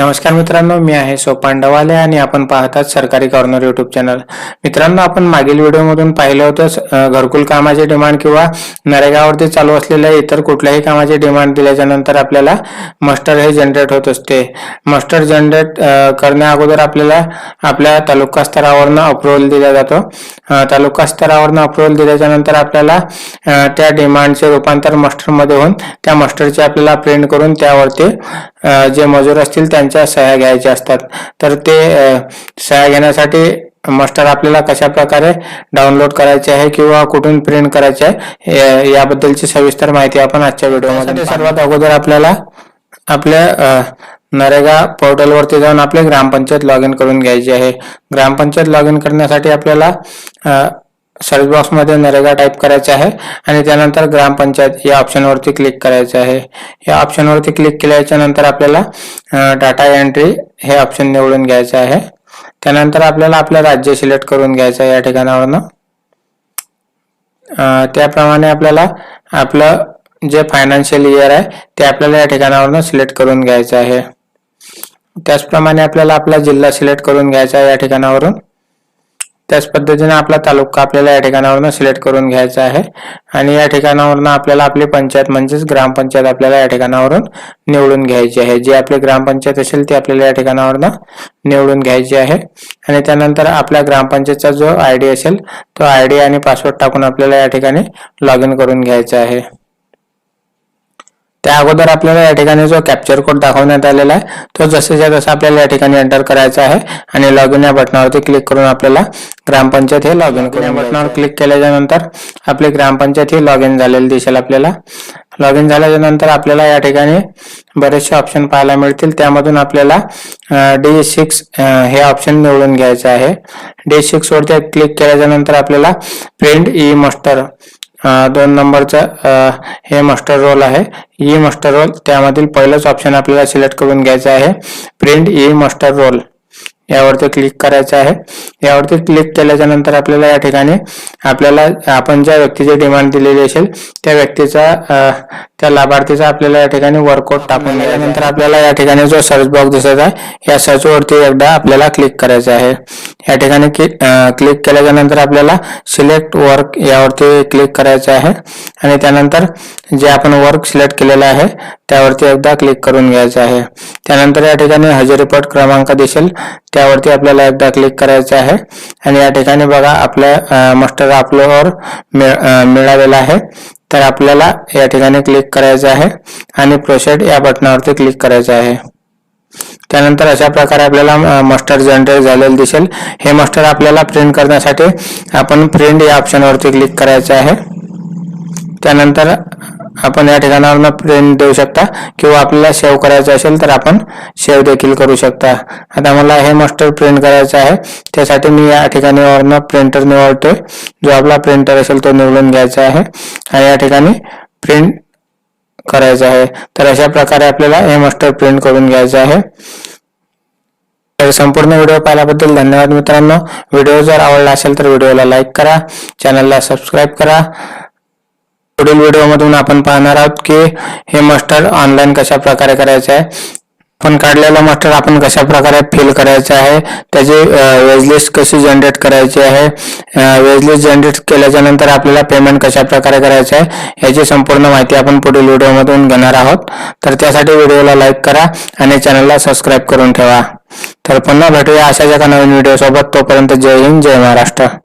नमस्कार मित्रांनो मी आहे सोपान डवाले आणि आपण पाहतात सरकारी कॉर्नर युट्यूब चॅनल मित्रांनो आपण मागील व्हिडिओमधून पाहिलं होतं घरकुल कामाचे डिमांड किंवा नरेगावरती चालू असलेल्या इतर कुठल्याही कामाचे डिमांड दिल्याच्या नंतर आपल्याला मस्टर हे जनरेट होत असते. मस्टर जनरेट करण्या अगोदर आपल्याला आपल्या तालुका स्तरावरनं अप्रुव्हल दिला जातो. तालुका स्तरावरनं अप्रुव्हल दिल्याच्या नंतर आपल्याला त्या डिमांडचे रूपांतर मस्टरमध्ये होऊन त्या मस्टरची आपल्याला प्रिंट करून त्यावरती जे मजूर असतील त्यांच्या सह्या घ्यायच्या असतात. तर ते सह्या घेण्यासाठी मस्टर आपल्याला कशा प्रकारे डाउनलोड करायचे आहे किंवा कुठून प्रिंट करायचे आहे या- याबद्दलची सविस्तर माहिती आपण आजच्या व्हिडिओमध्ये सर्वात अगोदर आपल्याला आपल्या नरेगा पोर्टलवरती जाऊन आपले ग्रामपंचायत लॉग इन करून घ्यायची आहे. ग्रामपंचायत लॉग इन करण्यासाठी आपल्याला सर्च बॉक्समध्ये नरेगा टाईप करायचा आहे आणि त्यानंतर ग्रामपंचायत या ऑप्शनवरती क्लिक करायचं आहे. या ऑप्शनवरती क्लिक केल्याच्यानंतर आपल्याला डाटा एंट्री हे ऑप्शन निवडून घ्यायचं आहे. त्यानंतर आपल्याला आपलं राज्य सिलेक्ट करून घ्यायचं आहे या ठिकाणावरनं. त्याप्रमाणे आपल्याला आपलं जे फायनान्शियल इयर आहे ते आपल्याला या ठिकाणावरनं सिलेक्ट करून घ्यायचं आहे. त्याचप्रमाणे आपल्याला आपला जिल्हा सिलेक्ट करून घ्यायचा आहे या ठिकाणावरून. त्याच पद्धतीने आपला तालुका आपल्याला या ठिकाणावरून सिलेक्ट करून घ्यायचा आहे. आणि या ठिकाणावरून आपल्याला आपली पंचायत म्हणजेच ग्रामपंचायत आपल्याला या ठिकाणावरून निवडून घ्यायची आहे. जी आपली ग्रामपंचायत असेल ती आपल्याला या ठिकाणावरनं निवडून घ्यायची आहे. आणि त्यानंतर आपल्या ग्रामपंचायतचा जो आय डी असेल तो आय डी आणि पासवर्ड टाकून आपल्याला या ठिकाणी लॉग इन करून घ्यायचा आहे. त्या अगोदर आपल्याला या ठिकाणी जो कॅप्चर कोड दाखवण्यात आलेला आहे तो जसेच्या तसा आपल्याला या ठिकाणी एंटर करायचा आहे आणि लॉग इन या बटनावरती क्लिक करून आपल्याला ग्रामपंचायत हे लॉग इन या बटनावर क्लिक केल्याच्यानंतर आपली ग्रामपंचायत ही लॉग इन झालेली दिसेल आपल्याला. लॉग इन झाल्याच्यानंतर आपल्याला या ठिकाणी बरेचसे ऑप्शन पाहायला मिळतील. त्यामधून आपल्याला डी सिक्स हे ऑप्शन निवडून घ्यायचं आहे. डी सिक्स वरती क्लिक केल्याच्यानंतर आपल्याला प्रिंट ई मस्टर दोन नंबरचा हे मास्टर रोल आहे. ई मास्टर रोल त्यामधील पहिलंच ऑप्शन आपल्याला सिलेक्ट करून घ्यायचं आहे. प्रिंट ई मास्टर रोल यावरती क्लिक करायचं आहे. यावरती क्लिक केल्याच्यानंतर आपल्याला या ठिकाणी आपल्याला आपण ज्या व्यक्तीची डिमांड दिलेली असेल त्या व्यक्तीचा त्या लाभार्थीचा आपल्याला या ठिकाणी वर्कआउट टाकून दिल्यानंतर आपल्याला या ठिकाणी जो सर्च बॉक्स दिसत आहे या सर्च वरती एकदा आपल्याला क्लिक करायचं आहे. या ठिकाणी क्लिक केल्याच्यानंतर आपल्याला सिलेक्ट वर्क यावरती क्लिक करायचं आहे. आणि त्यानंतर जे आपण वर्क सिलेक्ट केलेलं आहे त्यावरती एकदा क्लिक करून घ्यायचं आहे. त्यानंतर या ठिकाणी हजेरीपट क्रमांक दिसेल त्यावरती आपल्याला एकदा क्लिक करायचं आहे. आणि या ठिकाणी बघा आपल्या मास्टर आपल्यावर मिळालेला आहे. तर आपल्याला या ठिकाणी क्लिक करायचं आहे आणि प्रोसेड या बटनावरती क्लिक करायचं आहे. त्यानंतर अशा प्रकारे आपल्याला मस्टर जनरेट झालेलं दिसेल. हे मस्टर आपल्याला प्रिंट करण्यासाठी आपण प्रिंट या ऑप्शनवरती क्लिक करायचं आहे. त्यानंतर आपण या ठिकाणावर प्रिंट देऊ शकता किंवा आपल्याला सेव्ह करायचं असेल तर आपण सेव्ह देखील करू शकता. आता मला हे मास्टर प्रिंट करायचं आहे. त्यासाठी मी या ठिकाणी वरनं प्रिंटर निवडतोय. जो आपला प्रिंटर असेल तो निवडून घ्यायचा आहे. आणि या ठिकाणी प्रिंट करायचं आहे. तर अशा प्रकारे आपल्याला हे मास्टर प्रिंट करून घ्यायचं आहे. तर संपूर्ण व्हिडिओ पाहिल्याबद्दल धन्यवाद मित्रांनो. व्हिडिओ जर आवडला असेल तर व्हिडिओला लाईक करा. चॅनलला सबस्क्राईब करा. पुढील व्हिडिओमधून आपण पाहणार आहोत की हे मस्टर ऑनलाईन कशा प्रकारे करायचं आहे. पण काढलेलं मास्टर आपण कशा प्रकारे फिल करायचं आहे त्याची वेजलिस्ट कशी जनरेट करायची आहे वेजलिस्ट जनरेट केल्याच्यानंतर आपल्याला पेमेंट कशा प्रकारे करायचं आहे याची संपूर्ण माहिती आपण पुढील व्हिडिओमधून घेणार आहोत. तर त्यासाठी व्हिडिओला लाईक करा आणि चॅनलला सबस्क्राईब करून ठेवा. तर पुन्हा भेटूया अशाच एका नवीन व्हिडिओसोबत. तोपर्यंत जय हिंद जय महाराष्ट्र.